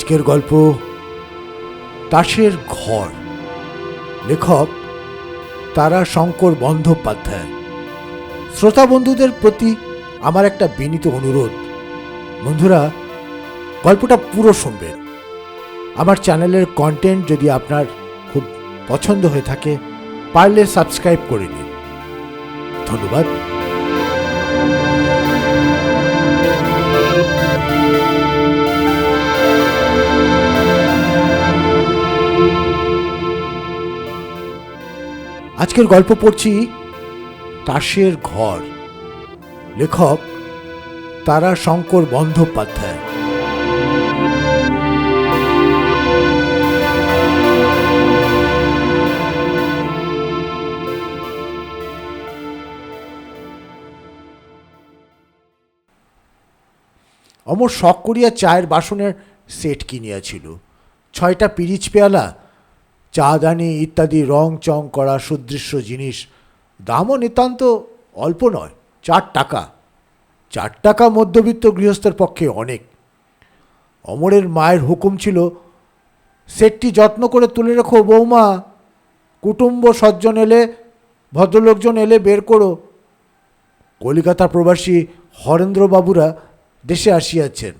আজকের গল্প তাসের ঘর। লেখক তারা শঙ্কর বন্দ্যোপাধ্যায়। শ্রোতা বন্ধুদের প্রতি আমার একটা বিনীত অনুরোধ। বন্ধুরা, গল্পটা পুরো শুনবেন। আমার চ্যানেলের কন্টেন্ট যদি আপনার খুব পছন্দ হয়ে থাকে, পারলে সাবস্ক্রাইব করে নিন। ধন্যবাদ। আজকের গল্প পড়ছি তাসের ঘর। লেখক তারা শঙ্কর বন্দ্যোপাধ্যায়। অমর শখ করিয়া চায়ের বাসনের সেট কিনিয়াছিল। ছয়টা পিরিচ পেয়ালা চাঁদানি ইত্যাদি রং চং করা সুদৃশ্য জিনিস, দামও নিতান্ত অল্প নয়, চার টাকা। চার টাকা মধ্যবিত্ত গৃহস্থের পক্ষে অনেক। অমরের মায়ের হুকুম ছিল, সেটটি যত্ন করে তুলে রেখো বৌমা, কুটুম্ব সজ্জন এলে, ভদ্রলোকজন এলে বের করো। কলিকাতা প্রবাসী হরেন্দ্রবাবুরা দেশে আসিয়াছেন।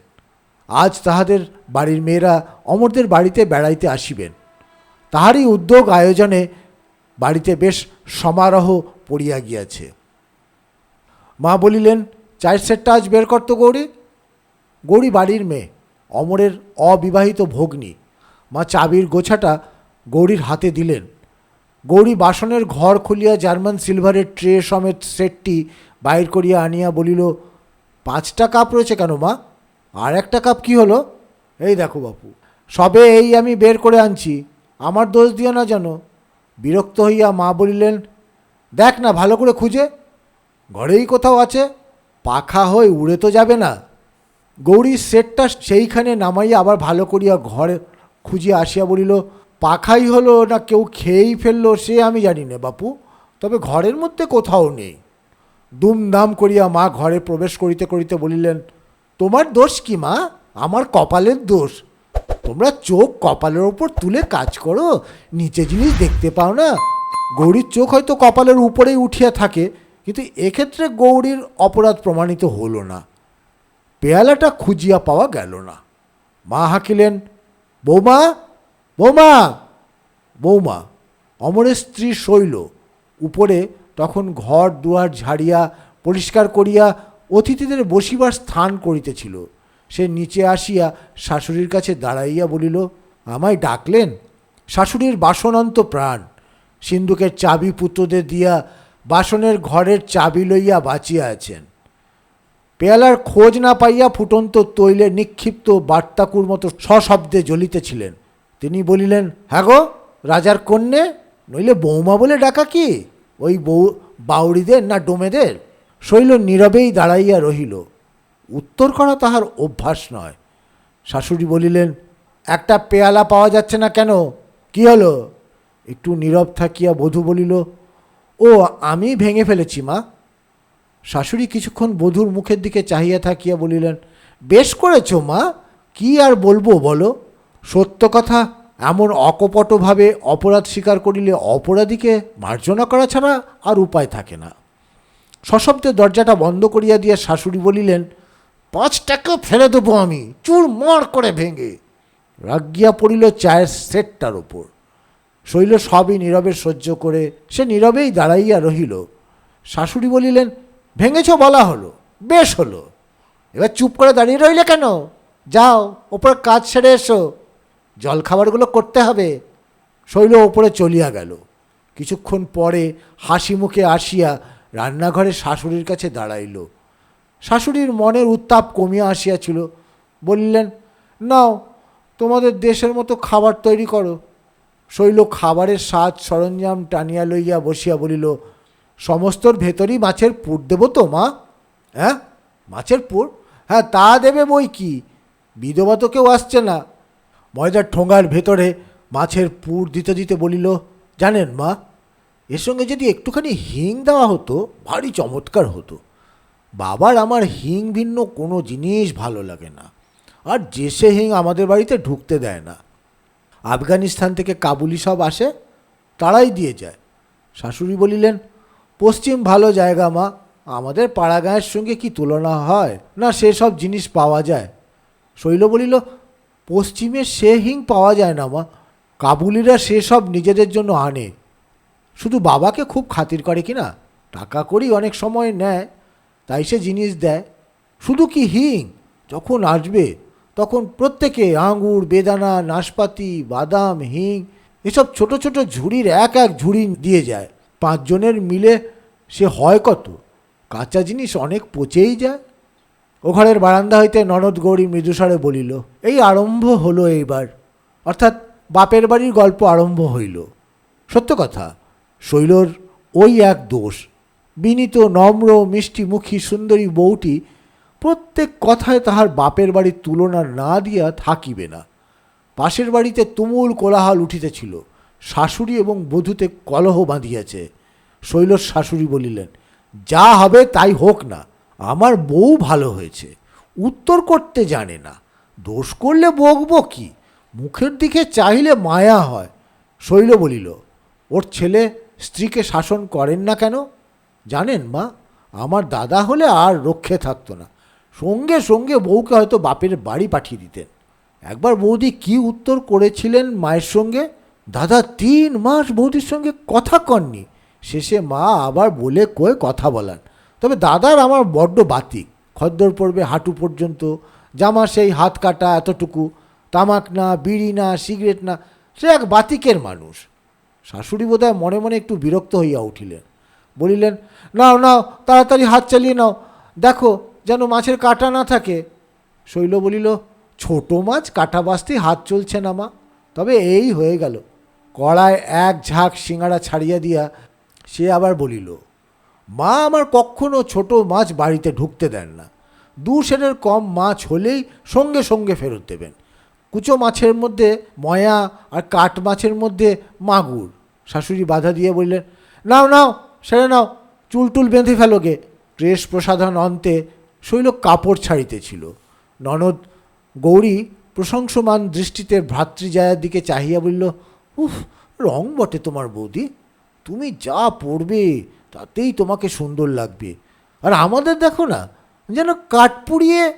আজ তাহাদের বাড়ির মেয়েরা অমরদের বাড়িতে বেড়াইতে আসিবেন। তাহারই উদ্যোগ আয়োজনে বাড়িতে বেশ সমারোহ পড়িয়া গিয়াছে। মা বলিলেন, চায়ের সেটটা আজ বের করতো গৌরী। গৌরী বাড়ির মেয়ে, অমরের অবিবাহিত ভগ্নী, মা চাবির গোছাটা গৌরীর হাতে দিলেন। গৌরী বাসনের ঘর খুলিয়া জার্মান সিলভারের ট্রে সমেত সেটটি বাইর করিয়া আনিয়া বলিল, পাঁচটা কাপ রয়েছে কেন মা? আর একটা কাপ কি হলো? এই দেখো বাপু, সবে এই আমি বের করে আনছি। আমার দোষ দিও না যেন। বিরক্ত হইয়া মা বলিলেন, দেখ না, ভালো করে খুঁজে। ঘরেই কোথাও আছে, পাখা হয়ে উড়ে তো যাবে না। গৌরীর সেটটা সেইখানে নামাইয়া আবার ভালো করিয়া ঘরে খুঁজিয়া আসিয়া বলিল, পাখাই হলো না কেউ খেয়েই ফেলল সে আমি জানি না বাপু, তবে ঘরের মধ্যে কোথাও নেই। দুমদাম করিয়া মা ঘরে প্রবেশ করিতে করিতে বলিলেন, তোমার দোষ কি মা? আমার কপালের দোষ। তোমরা চোখ কপালের ওপর তুলে কাজ করো। নিচে জিনিস দেখতে পাও না। গৌরীর চোখ হয়তো কপালের উপরেই উঠিয়া থাকে, কিন্তু এক্ষেত্রে গৌরীর অপরাধ প্রমাণিত হলো না। পেয়ালাটা খুঁজিয়া পাওয়া গেল না। মা হাঁকিলেন, বৌমা বৌমা বৌমা। অমরের স্ত্রী শৈল, উপরে তখন ঘর দুয়ার ঝাড়িয়া পরিষ্কার করিয়া অতিথিদের বসিবার স্থান করিতেছিল। সে নিচে আসিয়া শাশুড়ির কাছে দাঁড়াইয়া বলিল, আমায় ডাকলেন? শাশুড়ির বাসনন্ত প্রাণ। সিন্ধুকের চাবি পুত্রদের দিয়া বাসনের ঘরের চাবি লইয়া বাঁচিয়া আছেন। পেয়ালার খোঁজ না পাইয়া ফুটন্ত তৈলে নিক্ষিপ্ত বার্তাকুর মতো সশব্দে জ্বলিতেছিলেন। তিনি বলিলেন হ্যাঁ গো, রাজার কন্যে? নইলে বৌমা বলে ডাকা কি? ওই বউ বাউরিদের না ডোমেদের? শৈল নীরবেই দাঁড়াইয়া রহিল। উত্তর করা তাহার অভ্যাস নয়। শাশুড়ি বলিলেন, একটা পেয়ালা পাওয়া যাচ্ছে না কেন? কি হলো? একটু নীরব থাকিয়া বধূ বলিল, ও, আমি ভেঙে ফেলেছি মা। শাশুড়ি কিছুক্ষণ বধূর মুখের দিকে চাহিয়া থাকিয়া বলিলেন, বেশ করেছ মা, কি আর বলব বলো? সত্য কথা, এমন অকপটভাবে অপরাধ স্বীকার করিলে অপরাধীকে মার্জনা করা ছাড়া আর উপায় থাকে না। সশব্দে দরজাটা বন্ধ করিয়া দিয়া শাশুড়ি বলিলেন পাঁচ টাকা ফেলে দেবো আমি। চুর মর করে ভেঙে। রাগিয়া পড়িল চায়ের সেটটার ওপর। শৈল সবই নীরবে সহ্য করে, সে নীরবেই দাঁড়াইয়া রহিল। শাশুড়ি বলিলেন, ভেঙেছ বলা হলো, বেশ হলো। এবার চুপ করে দাঁড়িয়ে রইলে কেন? যাও, ওপর কাজ সেরে এসো। জলখাবারগুলো করতে হবে। শৈল ওপরে চলিয়া গেল। কিছুক্ষণ পরে হাসি মুখে আসিয়া রান্নাঘরে শাশুড়ির কাছে দাঁড়াইল। শাশুড়ির মনের উত্তাপ কমিয়া আসিয়াছিল। বললেন, নাও, তোমাদের দেশের মতো খাবার তৈরি করো। শৈল খাবারের স্বাদ সরঞ্জাম টানিয়া লইয়া বসিয়া বলিল, সমস্তর ভেতরই মাছের পুর দেবো তো, মা? হ্যাঁ মাছের পুর? হ্যাঁ তা দেবে বই কি? বিধবা তো কেউ আসছে না। ময়দার ঠোঙার ভেতরে মাছের পুর দিতে দিতে বলিল, জানেন মা, এর সঙ্গে যদি একটুখানি হিং দেওয়া হতো, ভারী চমৎকার হতো। বাবার আমার হিং ভিন্ন কোনো জিনিস ভালো লাগে না। আর যে সে হিং আমাদের বাড়িতে ঢুকতে দেয় না। আফগানিস্তান থেকে কাবুলি সব আসে, তারাই দিয়ে যায়। শাশুড়ি বলিলেন, পশ্চিম ভালো জায়গা মা, আমাদের পাড়া গাঁয়ের সঙ্গে কি তুলনা হয়? না সেসব জিনিস পাওয়া যায়? শৈল বলিল, পশ্চিমে সে হিং পাওয়া যায় না মা, কাবুলিরা সেসব নিজেদের জন্য আনে। শুধু বাবাকে খুব খাতির করে কি না? টাকা করি অনেক সময় নেয়। তাই সে জিনিস দেয়। শুধু কি হিং? যখন আসবে, তখন প্রত্যেকে আঙুর বেদানা, নাশপাতি, বাদাম, হিং, এসব ছোট ছোট ঝুড়ির এক এক ঝুড়ি দিয়ে যায়। পাঁচজনের মিলে সে হয় কত? কাঁচা জিনিস অনেক পচেই যায়। ও ঘরের বারান্দা হইতে ননদ গৌরী মৃদুস্বরে বলিল, এই আরম্ভ হলো এইবার। অর্থাৎ বাপের বাড়ির গল্প আরম্ভ হইল। সত্য কথা, শৈলর ওই এক দোষ। বিনীত, নম্র, মিষ্টিমুখী, সুন্দরী বউটি প্রত্যেক কথায় তাহার বাপের বাড়ির তুলনা না দিয়া থাকিবে না। পাশের বাড়িতে তুমুল কোলাহল উঠিতেছিল। শাশুড়ি এবং বধূতে কলহ বাঁধিয়াছে। শৈলর শাশুড়ি বলিলেন, যা হবে তাই হোক না, আমার বউ ভালো হয়েছে, উত্তর করতে জানে না, দোষ করলে বকবো কি, মুখের দিকে চাইলে মায়া হয়। শৈল বলিল, ওর ছেলে স্ত্রীকে শাসন করেন না কেন? জানেন মা, আমার দাদা হলে আর রক্ষে থাকতো না। সঙ্গে সঙ্গে বউকে হয়তো বাপের বাড়ি পাঠিয়ে দিতেন। একবার বৌদি কি উত্তর করেছিলেন মায়ের সঙ্গে? দাদা, তিন মাস বৌদির সঙ্গে কথা কননি। শেষে মা আবার বলে কয়ে কথা বলান। তবে দাদার আমার বড্ড বাতিক। খদ্দর পড়বে হাঁটু পর্যন্ত, জামা সেই হাত কাটা এতটুকু, তামাক না, বিড়ি না, সিগারেট না, সে এক বাতিকের মানুষ। শাশুড়ি বোধহয় মনে মনে একটু বিরক্ত হইয়া উঠিলেন। বলিলেন, নাও নাও, তাড়াতাড়ি হাত চালিয়ে নাও। দেখো যেন মাছের কাটা না থাকে। শৈল বলিল, ছোট মাছ কাটা বাঁচতে হাত চলছে না মা। তবে এই হয়ে গেল। কড়ায় এক ঝাঁক সিঙাড়া ছাড়িয়া দিয়া সে আবার বলিল, মা আমার কখনো ছোট মাছ বাড়িতে ঢুকতে দেন না। দু সেরের কম মাছ হলেই সঙ্গে সঙ্গে ফেরত দেবেন। কুচো মাছের মধ্যে ময়া আর কাঠ মাছের মধ্যে মাগুর। শাশুড়ি বাধা দিয়ে বললেন, নাও নাও সেরে নাও, চুল টুল বেঁধে ফেলোগে। ড্রেস প্রসাধন অন্তে শৈল কাপড় ছাড়িতেছিল। ননদ গৌরী প্রশংসমান দৃষ্টিতে ভ্রাতৃজায়ার দিকে চাহিয়া বলল, উফ, রং বটে তোমার বৌদি। তুমি যা পড়বে তাতেই তোমাকে সুন্দর লাগবে। আর আমাদের দেখো না, যেন কাঠ পুড়িয়ে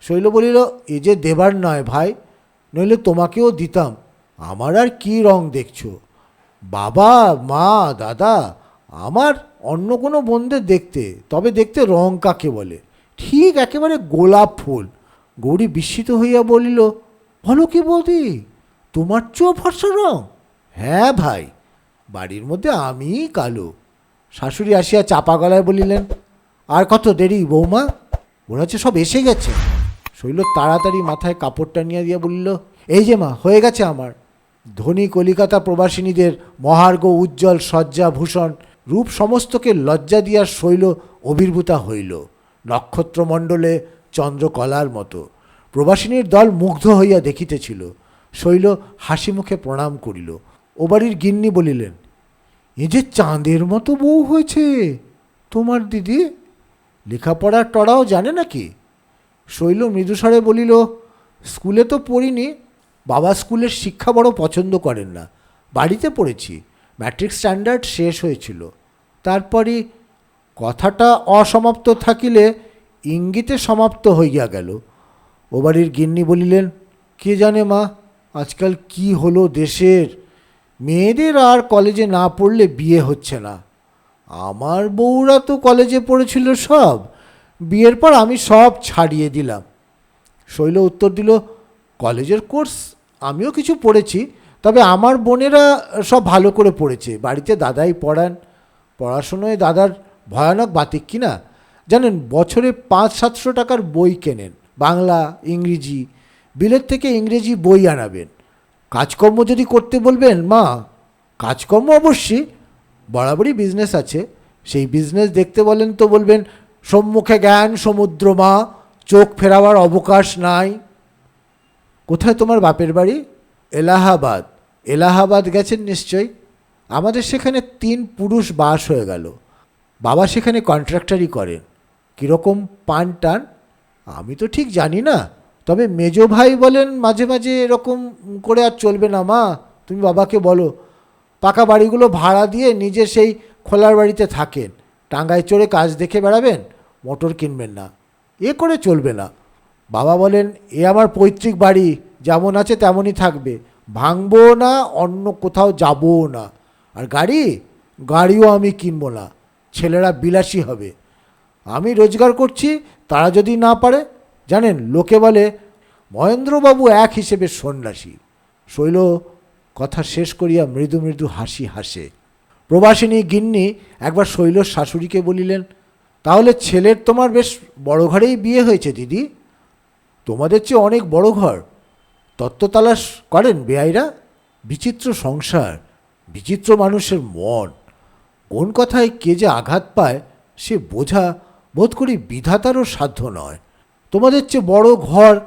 শৈল বলিল, এ যে দেবার নয় ভাই, নইলে তোমাকেও দিতাম। আমার আর কি রং দেখছ? বাবা, মা, দাদা আমার অন্য কোনো বোনদের দেখতে, তবে দেখতে রং কাকে বলে? ঠিক একেবারে গোলাপ ফুল। গৌরী বিস্মিত হইয়া বলিল, বলো কি বৌদি, তোমার চেয়েও ফর্সা রং? হ্যাঁ ভাই, বাড়ির মধ্যে আমিই কালো। শাশুড়ি আসিয়া চাপা গলায় বলিলেন, আর কত দেরি বৌমা? ওরা হচ্ছে সব এসে গেছে। শৈল তাড়াতাড়ি মাথায় কাপড়টা নিয়ে দিয়ে বলিল, এই যে মা, হয়ে গেছে আমার। ধনী কলিকাতা প্রবাসিনীদের মহার্ঘ, উজ্জ্বল সজ্জা ভূষণ রূপ সমস্তকে লজ্জা দিয়ার শৈল অভির্ভূতা হইল। নক্ষত্রমণ্ডলে চন্দ্রকলার মতো। প্রবাসিনীর দল মুগ্ধ হইয়া দেখিতেছিল। শৈল হাসি মুখে প্রণাম করিল। ও বাড়ির গিন্নি বলিলেন, এ যে চাঁদের মতো বউ হয়েছে, তোমার দিদি? লেখাপড়ার টড়াও জানে নাকি? শৈল মৃদুস্বরে বলিল, স্কুলে তো পড়িনি। বাবা স্কুলের শিক্ষা বড় পছন্দ করেন না। বাড়িতে পড়েছি। ম্যাট্রিক স্ট্যান্ডার্ড শেষ হয়েছিল। তারপরই কথাটা অসমাপ্ত থাকিলে ইঙ্গিতে সমাপ্ত হইয়া গেল। ও বাড়ির গিন্নি বলিলেন, কে জানে মা, আজকাল কি হলো দেশের? মেয়েদের আর কলেজে না পড়লে বিয়ে হচ্ছে না। আমার বউরা তো কলেজে পড়েছিল সব। বিয়ের পর আমি সব ছাড়িয়ে দিলাম। শৈল উত্তর দিল, কলেজের কোর্স, আমিও কিছু পড়েছি। তবে আমার বোনেরা সব ভালো করে পড়েছে। বাড়িতে দাদাই পড়ান, পড়াশুনোয় দাদার ভয়ানক বাতিক কিনা জানেন, বছরে পাঁচ সাতশো টাকার বই কেনেন, বাংলা, ইংরেজি, বিলেত থেকে ইংরেজি বই আনাবেন। কাজকর্ম যদি করতে বলবেন, মা, কাজকর্ম অবশ্যই, বরাবরই বিজনেস আছে। সেই বিজনেস দেখতে বলেন তো বলবেন, সম্মুখে জ্ঞান, সমুদ্র, মা, চোখ ফেরাবার অবকাশ নাই। কোথায় তোমার বাপের বাড়ি? এলাহাবাদ। এলাহাবাদ গেছেন নিশ্চয়ই? আমাদের সেখানে তিন পুরুষ বাস হয়ে গেল। বাবা সেখানে কন্ট্রাক্টারই করেন। কীরকম পান টান আমি তো ঠিক জানি না। তবে মেজ ভাই বলেন মাঝে মাঝে এরকম করে আর চলবে না মা। তুমি বাবাকে বলো। পাকা বাড়িগুলো ভাড়া দিয়ে নিজে সেই খোলার বাড়িতে থাকেন। টাঙ্গায় চড়ে কাজ দেখে বেড়াবেন? মোটর কিনবেন না। এ করে চলবে না। বাবা বলেন, এ আমার পৈতৃক বাড়ি। যেমন আছে তেমনই থাকবে। ভাঙবো না, অন্য কোথাও যাবও না। আর গাড়ি? গাড়িও আমি কিনবো না। ছেলেরা বিলাসী হবে। আমি রোজগার করছি, তারা যদি না পারে, জানেন, লোকে বলে, মহেন্দ্রবাবু এক হিসেবে সন্ন্যাসী। শৈল কথা শেষ করিয়া মৃদু মৃদু হাসি হাসে। প্রবাসিনী গিন্নি একবার শৈলর শাশুড়িকে বলিলেন, তাহলে ছেলের তোমার বেশ বড় ঘরেই বিয়ে হয়েছে দিদি? তোমাদের চেয়ে অনেক বড় ঘর। তত্ত্ব তালাশ করেন বেআইরা? বিচিত্র সংসার, বিচিত্র মানুষের মন। কোন কথায় কে যে আঘাত পায়, সে বোঝা বোধ করি বিধাতারও সাধ্য নয়। তোমাদের চেয়ে বড় ঘর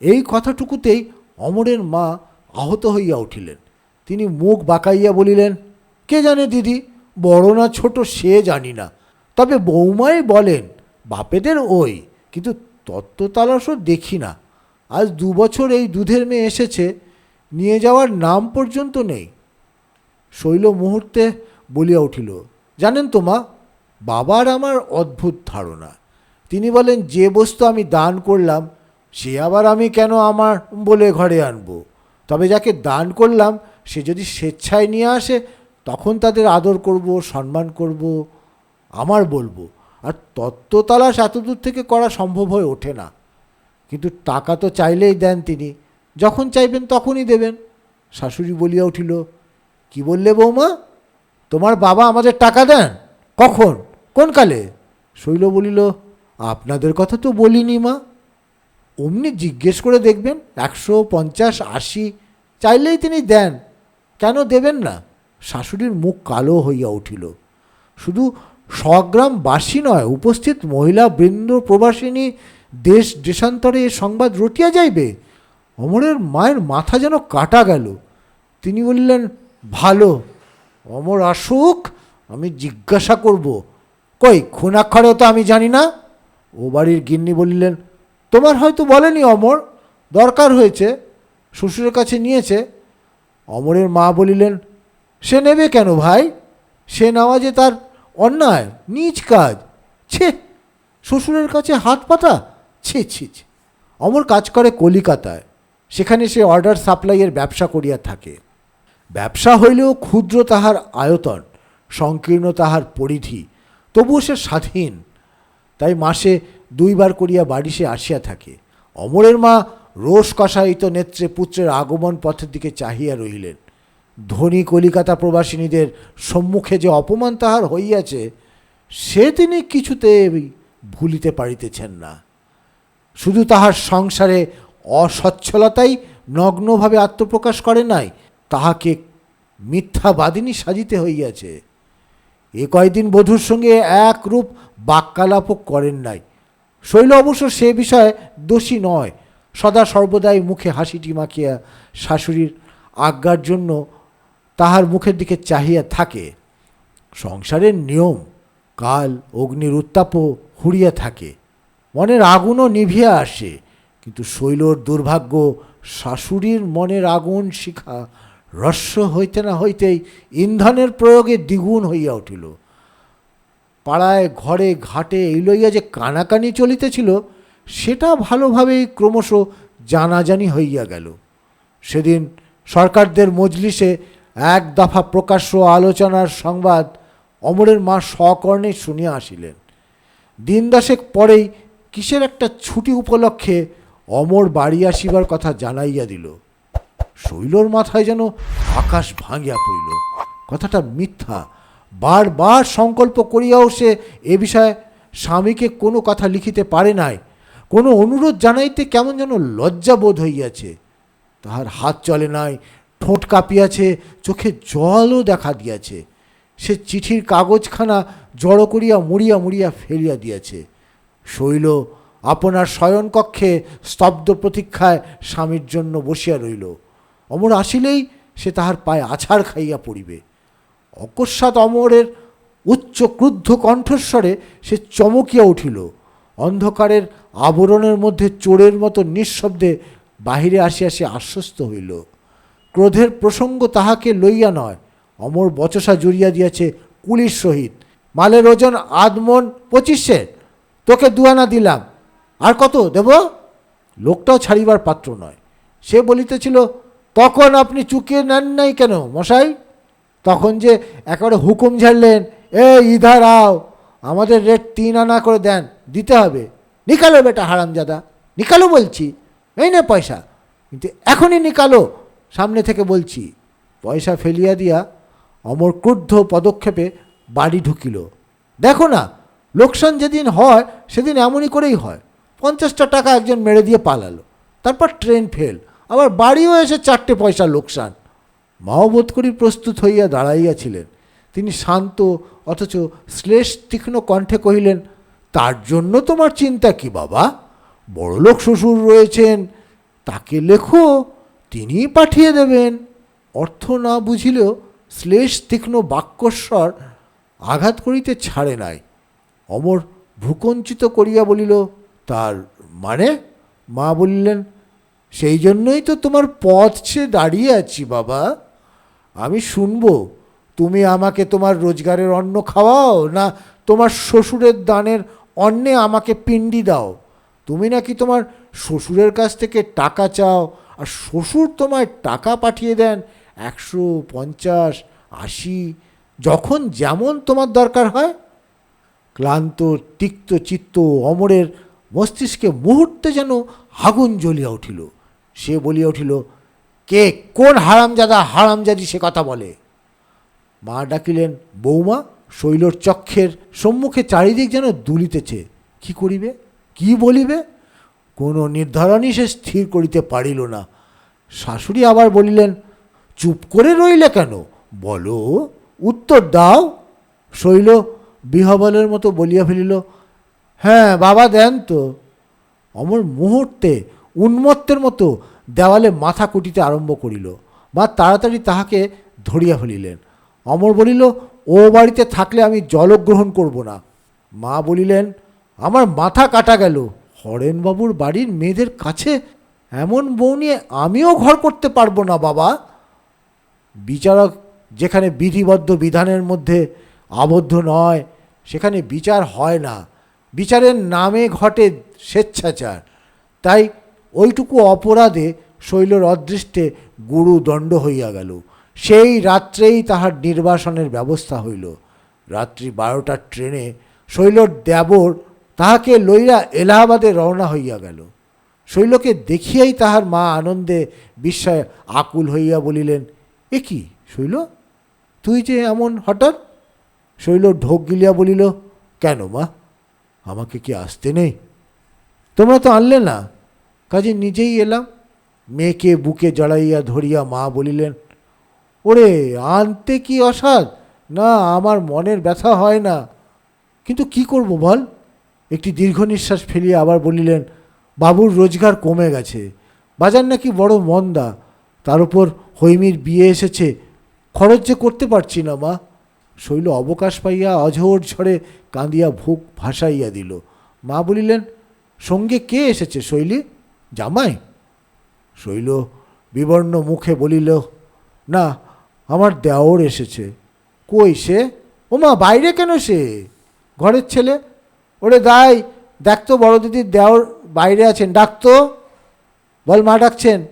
এই কথাটুকুতেই অমরের মা আহত হইয়া উঠিলেন। তিনি মুখ বাঁকাইয়া বলিলেন, কে জানে দিদি, বড় না ছোট সে জানি না। তবে বৌমাই বলেন, বাপেদের ওই, কিন্তু তত্ত্বতালাশও দেখি না। আজ দু বছর এই দুধের মেয়ে এসেছে, নিয়ে যাওয়ার নাম পর্যন্ত নেই। শৈল মুহূর্তে বলিয়া উঠিল, জানেন তো মা, বাবার আমার অদ্ভুত ধারণা। তিনি বলেন, যে বস্তু আমি দান করলাম, সে আবার আমি কেন আমার বলে ঘরে আনব? তবে যাকে দান করলাম, সে যদি স্বেচ্ছায় নিয়ে আসে, তখন তাদের আদর করব, সম্মান করব, আমার বলব। আর তত্ত্ব তালাশ এতদূর থেকে করা সম্ভব হয়ে ওঠে না। কিন্তু টাকা তো চাইলেই দেন তিনি। যখন চাইবেন তখনই দেবেন। শাশুড়ি বলিয়া উঠিল, কি বললে বৌমা? তোমার বাবা আমাদের টাকা দেন। কখন? কোন কালে? শৈল বলিল, আপনাদের কথা তো বলিনি মা। অমনি জিজ্ঞেস করে দেখবেন একশো পঞ্চাশ আশি চাইলেই তিনি দেন। কেন দেবেন না? শাশুড়ির মুখ কালো হইয়া উঠিল। শুধু স্বগ্রামবাসী নয়, উপস্থিত মহিলা বৃন্দ প্রবাসিনী দেশ দেশান্তরে এ সংবাদ রটিয়া যাইবে? অমরের মায়ের মাথা যেন কাটা গেল। তিনি বললেন, ভালো, অমর আসুক, আমি জিজ্ঞাসা করব। কই খুনাক্ষরেও তো আমি জানি না? ও বাড়ির গিন্নি বলিলেন, তোমার হয়তো বলেনি অমর, দরকার হয়েছে, শ্বশুরের কাছে নিয়েছে। অমরের মা বলিলেন, সে নেবে কেন ভাই? সে নেওয়া যে তার অন্যায়, নিজ কাজ। ছে, শ্বশুরের কাছে হাত পাতা ছি ছি ছি। অমর কাজ করে কলিকাতায়। সেখানে সে অর্ডার সাপ্লাইয়ের ব্যবসা করিয়া থাকে। ব্যবসা হইলেও ক্ষুদ্র তাহার আয়তন, সংকীর্ণ তাহার পরিধি, তবুও সে স্বাধীন। তাই মাসে দুইবার করিয়া বাড়ি সে আসিয়া থাকে। অমরের মা রোষ কষায়িত নেত্রে পুত্রের আগমন পথের দিকে চাহিয়া রহিলেন। ধনী কলিকাতা প্রবাসিনীদের সম্মুখে যে অপমান তাহার হইয়াছে, সে তিনি কিছুতে ভুলিতে পারিতেছেন না। শুধু তাহার সংসারে অসচ্ছলতাই নগ্নভাবে আত্মপ্রকাশ করে নাই, তাহাকে মিথ্যাবাদিনী সাজিতে হইয়াছে। এ কয়দিন বধূর সঙ্গে একরূপ বাক্যালাপও করেন নাই। শৈল অবশ্য সে বিষয়ে দোষী নয়। সদা সর্বদাই মুখে হাসিটি মাখিয়া শাশুড়ির আজ্ঞার জন্য তাহার মুখের দিকে চাহিয়া থাকে। সংসারের নিয়ম, কাল, অগ্নির উত্তাপও হুড়িয়া থাকে। মনের আগুনও নিভিয়া আসে, কিন্তু শৈলর দুর্ভাগ্য শাশুড়ির মনের আগুন শিখা রস্য হইতে না হইতেই ইন্ধনের প্রয়োগে দ্বিগুণ হইয়া উঠিল। পাড়ায়, ঘরে, ঘাটে এই লইয়া যে কানাকানি চলিতেছিল, সেটা ভালোভাবেই ক্রমশ জানাজানি হইয়া গেল। সেদিন সরকারদের মজলিসে এক দফা প্রকাশ্য আলোচনার সংবাদ অমরের মা স্বকর্ণে শুনিয়া আসিলেন। দিন দশেক পরেই কিসের একটা ছুটি উপলক্ষে অমর বাড়ি আসিবার কথা জানাইয়া দিল। শৈলর মাথায় যেন আকাশ ভাঙিয়া পড়িল। কথাটা মিথ্যা। বারবার সংকল্প করিয়াও সে এ বিষয়ে স্বামীকে কোনো কথা লিখিতে পারে নাই। কোনো অনুরোধ জানাইতে কেমন যেন লজ্জা বোধ হইয়াছে। তাহার হাত চলে নাই, ঠোঁট কাঁপিয়াছে, চোখে জলও দেখা দিয়াছে। সে চিঠির কাগজখানা জড়ো করিয়া মুড়িয়া মুড়িয়া ফেলিয়া দিয়াছে। শৈল, আপনার শয়নকক্ষে স্তব্ধ প্রতীক্ষায় স্বামীর জন্য বসিয়া রইল। অমর আসিলেই সে তাহার পায়ে আছাড় খাইয়া পড়িবে। অকস্মাৎ অমরের উচ্চ ক্রুদ্ধ কণ্ঠস্বরে সে চমকিয়া উঠিল। অন্ধকারের আবরণের মধ্যে চোরের মতো নিঃশব্দে বাহিরে আসিয়া সে আশ্বস্ত হইল। ক্রোধের প্রসঙ্গ তাহাকে লইয়া নয়, অমর বচসা জুড়িয়া দিয়াছে কুলির সহিত। মালের ওজন আদমন পঁচিশে? তোকে দুয়ানা দিলাম। আর কত দেব? লোকটাও ছাড়িবার পাত্র নয়। সে বলিতেছিল, তখন আপনি চুকিয়ে নেন নাই কেন মশাই? তখন যে একেবারে হুকুম ঝাড়লেন, এ ইধার আও, আমাদের রেট তিন আনা করে দেন, দিতে হবে। নিকালো বেটা হারামজাদা, নিকালো বলছি, এই না পয়সা। কিন্তু এখনই নিকালো, সামনে থেকে বলছি, পয়সা ফেলিয়া দিয়া অমর ক্রুদ্ধ পদক্ষেপে বাড়ি ঢুকিল। দেখো না লোকসান যেদিন হয়, সেদিন এমনই করেই হয়। পঞ্চাশটা টাকা একজন মেরে দিয়ে পালালো। তারপর ট্রেন ফেল। আবার বাড়িও এসে চারটে পয়সা লোকসান। মাও বোধ করি প্রস্তুত হইয়া দাঁড়াইয়াছিলেন। তিনি শান্ত, অথচ শ্লেষ তীক্ষ্ণ কণ্ঠে কহিলেন, তার জন্য তোমার চিন্তা কি বাবা? বড়লোক শ্বশুর রয়েছেন, তাকে লেখো, তিনিই পাঠিয়ে দেবেন। অর্থ না বুঝিলেও শ্লেষ তীক্ষ্ণ বাক্যস্বর আঘাত করিতে ছাড়ে নাই। অমর ভ্রুকঞ্চিত করিয়া বলিল, তার মানে? মা বলিলেন, সেই জন্যই তো তোমার পথ ছে দাঁড়িয়ে আছি বাবা। আমি শুনব, তুমি আমাকে তোমার রোজগারের অন্ন খাওয়াও না তোমার শ্বশুরের দানের অন্নে আমাকে পিণ্ডি দাও? তুমি নাকি তোমার শ্বশুরের কাছ থেকে টাকা চাও আর শ্বশুর তোমায় টাকা পাঠিয়ে দেন একশো পঞ্চাশ, আশি, যখন যেমন তোমার দরকার হয়? ক্লান্ত, তিক্ত চিত্ত অমরের মস্তিষ্কে মুহূর্তে যেন আগুন জ্বলিয়া উঠিল। সে বলিয়া উঠিল, কে, কোন হারামজাদা হারামজাদি সে কথা বলে? মা ডাকিলেন বৌমা শৈলর চক্ষের সম্মুখে চারিদিক যেন দুলিতেছে। কি করিবে? কি বলিবে? কোনো নির্ধারণই সে স্থির করিতে পারিল না। শাশুড়ি আবার বলিলেন, চুপ করে রইলে কেন? বলো, উত্তর দাও। শৈল বিহবলের মতো বলিয়া ফেলিল হ্যাঁ বাবা দেন তো। অমর মুহূর্তে উন্মত্তের মতো দেওয়ালে মাথা কুটিতে আরম্ভ করিল, বা তাড়াতাড়ি তাহাকে ধরিয়া ফেলিলেন। অমর বলিল, ও বাড়িতে থাকলে আমি জলগ্রহণ করব না। মা বলিলেন, আমার মাথা কাটা গেল। হরেনবাবুর বাড়ির মেয়েদের কাছে এমন বউ নিয়ে আমিও ঘর করতে পারব না, বাবা। বিচারক যেখানে বিধিবদ্ধ বিধানের মধ্যে আবদ্ধ নয়, সেখানে বিচার হয় না। বিচারের নামে ঘটে স্বেচ্ছাচার। তাই ওইটুকু অপরাধে শৈলর অদৃষ্টে গুরু দণ্ড হইয়া গেল। সেই রাত্রেই তাহার নির্বাসনের ব্যবস্থা হইল। রাত্রি বারোটার ট্রেনে শৈলর দেবর তাহাকে লইয়া এলাহাবাদে রওনা হইয়া গেল। শৈলকে দেখিয়াই তাহার মা আনন্দে বিস্ময়ে আকুল হইয়া বলিলেন, এ কি শৈল? তুই যে এমন হঠাৎ শৈল ঢোক গিলিয়া বলিল, কেন মা? আমাকে কি আসতে নেই? তোমরা তো আনলে না। কাজে নিজেই এলাম। মেয়েকে বুকে জড়াইয়া ধরিয়া মা বলিলেন, ওরে, আনতে কি অসাধ? না, আমার মনের ব্যথা হয় না। কিন্তু কি করব বল? একটি দীর্ঘ নিঃশ্বাস ফেলিয়া আবার বলিলেন, বাবুর রোজগার কমে গেছে। বাজার নাকি বড় মন্দা। তার উপর হৈমির বিয়ে এসেছে। খরচ যে করতে পারছি না মা। শৈল অবকাশ পাইয়া অঝোর ঝড়ে কাঁদিয়া ভুক ভাসাইয়া দিল। মা বলিলেন, সঙ্গে কে এসেছে শৈলী? জামাই? শৈল বিবর্ণ মুখে বলিল, না, আমার দেওর এসেছে। কই সে? ওমা, বাইরে কেন সে? ঘরের ছেলে? ওরে দাই দেখতো বড় দিদির দেওর বাইরে আছেন ডাকতো বল, মা ডাকছেন?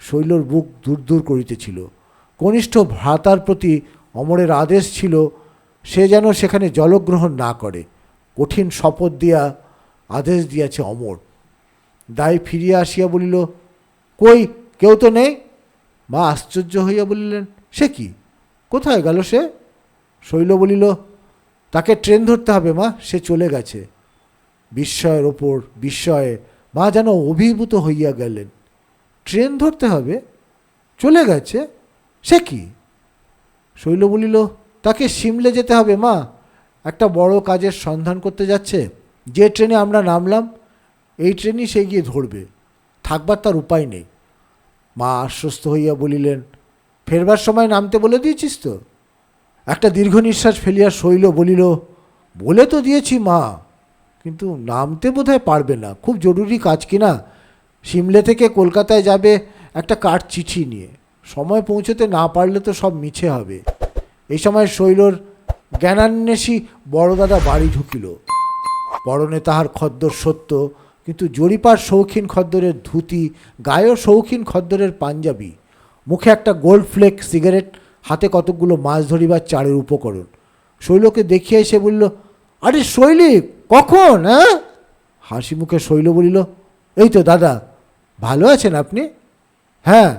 শৈলর বুক দূর দূর করিতেছিল। কনিষ্ঠ ভ্রাতার প্রতি অমরের আদেশ ছিল, সে যেন সেখানে জলগ্রহণ না করে। কঠিন শপথ দিয়া, আদেশ দিয়াছে অমর। দায় ফিরিয়া আসিয়া বলিল, কই, কেউ তো নেই? মা আশ্চর্য হইয়া বলিলেন, সে কি? কোথায় গেল সে? শৈল বলিল, তাকে ট্রেন ধরতে হবে মা, সে চলে গেছে। বিস্ময়ের ওপর বিস্ময়ে মা যেন অভিভূত হইয়া গেলেন। ট্রেন ধরতে হবে? চলে গেছে? সে কি? শৈল বলিল, তাকে সিমলে যেতে হবে মা। একটা বড় কাজের সন্ধান করতে যাচ্ছে। যে ট্রেনে আমরা নামলাম, এই ট্রেনই সে গিয়ে ধরবে। থাকবার তার উপায় নেই। মা আশ্বস্ত হইয়া বলিলেন, ফেরবার সময় নামতে বলে দিয়েছিস তো? একটা দীর্ঘ নিঃশ্বাস ফেলিয়া শৈল বলিল, বলে তো দিয়েছি মা, কিন্তু নামতে বোধহয় পারবে না। খুব জরুরি কাজ কিনা সিমলে থেকে কলকাতায় যাবে একটা কাঠ চিঠি নিয়ে। সময় পৌঁছতে না পারলে তো সব মিছে হবে। এই সময় শৈলর জ্ঞানান্বেষী বড়দাদা বাড়ি ঢুকিল। পরনে তাহার খদ্দর সত্য, কিন্তু জরিপার শৌখিন খদ্দরের ধুতি, গায়েও শৌখিন খদ্দরের পাঞ্জাবি। মুখে একটা গোল্ড ফ্লেক সিগারেট, হাতে কতকগুলো মাছ ধরিবার চারের উপকরণ। শৈলকে দেখিয়ে এসে বলল, আরে শৈলী, কখন হ্যাঁ হাসি মুখে শৈল বলিল, এই তো দাদা, ভালো আছেন আপনি? হ্যাঁ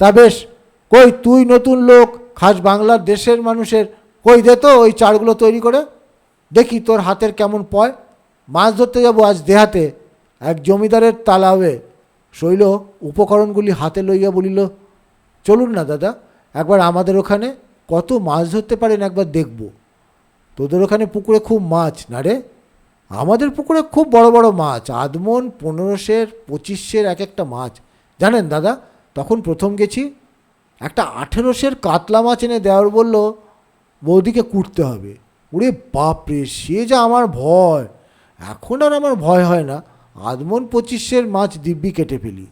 তা বেশ, কই তুই নতুন লোক, খাস বাংলার দেশের মানুষের, কই দে তো ওই চারগুলো তৈরি করে। দেখি তোর হাতের কেমন পয়। মাছ ধরতে যাব আজ দেহাতে, এক জমিদারের তালাবে শৈল উপকরণগুলি হাতে লইয়া বলিল, চলুন না দাদা, একবার আমাদের ওখানে কত মাছ ধরতে পারেন একবার দেখব। তোদের ওখানে পুকুরে খুব মাছ না রে? আমাদের পুকুরে খুব বড় বড় মাছ আদমন পনেরোশের পঁচিশের এক একটা মাছ। জানেন দাদা তখন প্রথম গেছি, একটা আঠেরোশের কাতলা মাছ এনে দেওয়ার বলল, বৌদিকে কুটতে হবে। ওরে বাপরে, সে যা আমার ভয়। এখন আর আমার ভয় হয় না। আদমন পঁচিশের মাছ দিব্যি কেটে ফেলি।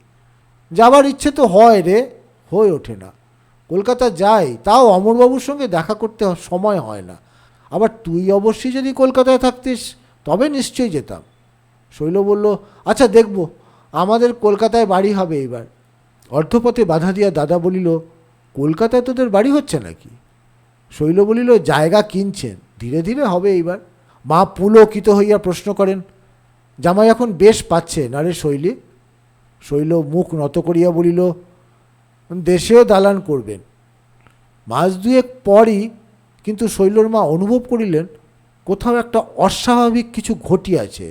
যাবার ইচ্ছে তো হয় রে, হয়ে ওঠে না। কলকাতা যাই, তাও অমরবাবুর সঙ্গে দেখা করতে সময় হয় না। আবার তুই অবশ্যই যদি কলকাতায় থাকতিস, তবে নিশ্চয়ই যেতাম। শৈল বলল আচ্ছা দেখব। আমাদের কলকাতায় বাড়ি হবে এবার অর্ধপথে বাধা দিয়া দাদা বলিল, কলকাতায় তোদের বাড়ি হচ্ছে নাকি? শৈল বলিল, জায়গা কিনছেন, ধীরে ধীরে হবে এইবার। মা পুলকিত হইয়া প্রশ্ন করেন, জামাই এখন বেশ পাচ্ছে না রে শৈলী? শৈল মুখ নত করিয়া বলিল, দেশেও দালান করবেন। মাস দুয়েক পরই কিন্তু শৈলর মা অনুভব করিলেন, কোথাও একটা অস্বাভাবিক কিছু ঘটিয়াছে।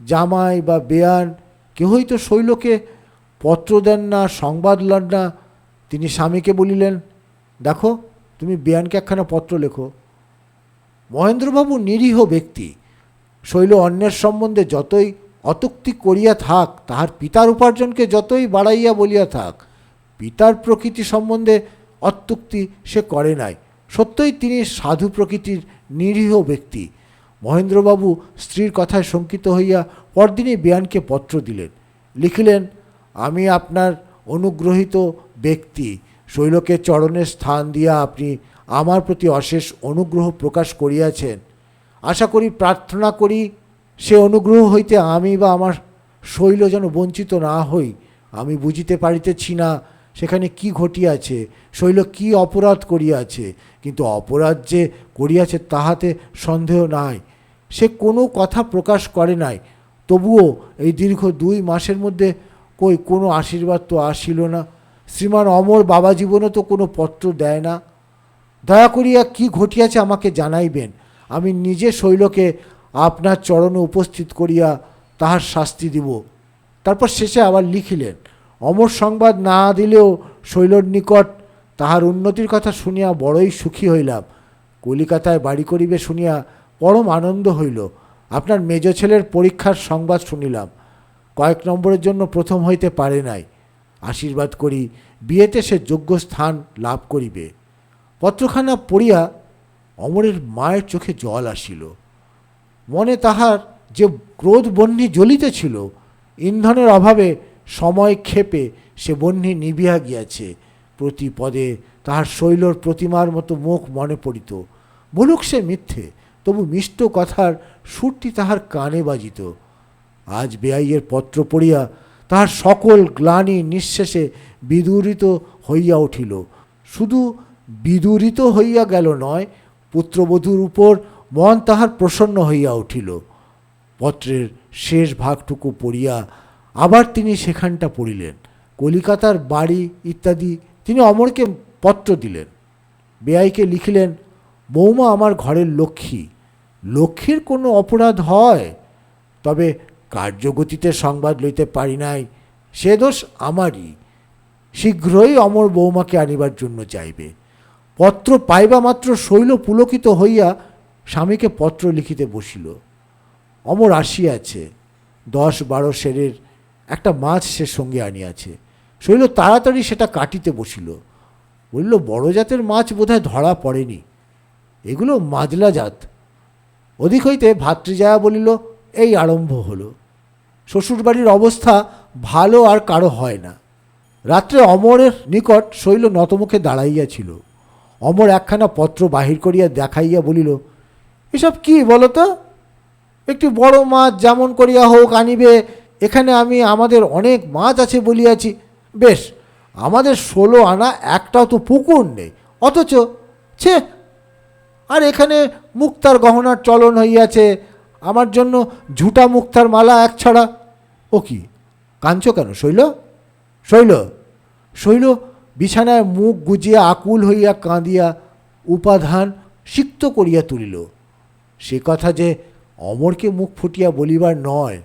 জামাই বা বেয়ান কেহই তো শৈলকে পত্র দেন না, সংবাদ লন না। তিনি স্বামীকে বলিলেন, দেখো, তুমি বেয়ানকে একখানা পত্র লেখো। মহেন্দ্রবাবু নিরীহ ব্যক্তি। শৈল অন্যের সম্বন্ধে যতই অতুক্তি করিয়া থাক, তাহার পিতার উপার্জনকে যতই বাড়াইয়া বলিয়া থাক, পিতার প্রকৃতি সম্বন্ধে অত্যুক্তি সে করে নাই। সত্যই তিনি সাধু প্রকৃতির নিরীহ ব্যক্তি। মহেন্দ্রবাবু স্ত্রীর কথায় শঙ্কিত হইয়া পরদিনই বেয়ানকে পত্র দিলেন। লিখিলেন আমি আপনার অনুগ্রহিত ব্যক্তি। শৈলকে চরণের স্থান দিয়া আপনি আমার প্রতি অশেষ অনুগ্রহ প্রকাশ করিয়াছেন। আশা করি, প্রার্থনা করি, সে অনুগ্রহ হইতে আমি বা আমার শৈল যেন বঞ্চিত না হই। আমি বুঝিতে পারিতেছি না সেখানে কি ঘটিয়াছে। শৈল কি অপরাধ করিয়াছে। কিন্তু অপরাধ যে করিয়াছে তাহাতে সন্দেহ নাই। সে কোনো কথা প্রকাশ করে নাই। তবুও এই দীর্ঘ দুই মাসের মধ্যে কই, কোনো আশীর্বাদ তো আসিল না। শ্রীমান অমর বাবা জীবনও তো কোনো পত্র দেয় না। দয়া করিয়া কি ঘটিয়াছে আমাকে জানাইবেন। আমি নিজে শৈলকে আপনার চরণে উপস্থিত করিয়া তাহার শাস্তি দিব। তারপর শেষে আবার লিখিলেন, অমর সংবাদ না দিলেও শৈলর নিকট তাহার উন্নতির কথা শুনিয়া বড়ই সুখী হইলাম। কলিকাতায় বাড়ি করিবে শুনিয়া পরম আনন্দ হইল। আপনার মেজ ছেলের পরীক্ষার সংবাদ শুনিলাম। কয়েক নম্বরের জন্য প্রথম হইতে পারে নাই। আশীর্বাদ করি, বিয়েতে সে যোগ্য স্থান লাভ করিবে। পত্রখানা পড়িয়া অমরের মায়ের চোখে জল আসিল। মনে তাহার যে ক্রোধ বহ্নি জ্বলিতেছিল, ইন্ধনের অভাবে সময় ক্ষেপে সে বহ্নি নিবিয়া গিয়াছে। প্রতি পদে তাহার শৈলর প্রতিমার মতো মুখ মনে পড়িত। বলুক সে মিথ্যে, তবু মিষ্ট কথার সুরটি তাহার কানে বাজিত। আজ বেআইয়ের পত্র পড়িয়া তাহার সকল গ্লানি নিঃশেষে বিদূরিত হইয়া উঠিল। শুধু বিদূরিত হইয়া গেল নয়, পুত্রবধূর উপর মন তাহার প্রসন্ন হইয়া উঠিল। পত্রের শেষ ভাগটুকু পড়িয়া আবার তিনি সেখানটা পড়িলেন। কলিকাতার বাড়ি ইত্যাদি তিনি অমরকে পত্র দিলেন। বেআইকে লিখিলেন বৌমা আমার ঘরের লক্ষ্মী। লক্ষ্মীর কোনো অপরাধ হয়? তবে কার্যগতিতে সংবাদ লইতে পারি নাই, সে দোষ আমারই। শীঘ্রই অমর বৌমাকে আনিবার জন্য চাইবে পত্র পাইবা মাত্র শৈল পুলকিত হইয়া স্বামীকে পত্র লিখিতে বসিল। অমর আসিয়াছে। দশ বারো সেরের একটা মাছ সে সঙ্গে আনিয়াছে। শৈল তাড়াতাড়ি সেটা কাটিতে বসিল। বলল, বড় জাতের মাছ বোধহয় ধরা পড়েনি। এগুলো মাজলা জাত অধিক হইতে ভাতৃজায়া বলিল, এই আরম্ভ হলো। শ্বশুরবাড়ির অবস্থা ভালো আর কারও হয় না। রাত্রে অমরের নিকট শৈল নতমুখে দাঁড়াইয়াছিল। অমর একখানা পত্র বাহির করিয়া দেখাইয়া বলিল, এসব কি বলো তো একটি বড় মাছ যেমন করিয়া হোক আনিবে, এখানে আমি আমাদের অনেক মাছ আছে বলিয়াছি। বেশ, আমাদের ষোলো আনা একটাও তো পুকুর নেই, অথচ ছে, আর এখানে মুক্তার গহনার চলন হইয়াছে। আমার জন্য ঝুটা মুক্তার মালা এক ছড়া ও কি? কাঁদছ কেন? শৈল? শৈল? শৈল বিছানায় মুখ গুজিয়া, আকুল হইয়া কাঁদিয়া উপাধান সিক্ত করিয়া তুলিল। সে কথা যে অমরকে মুখ ফুটিয়া বলিবার নয়।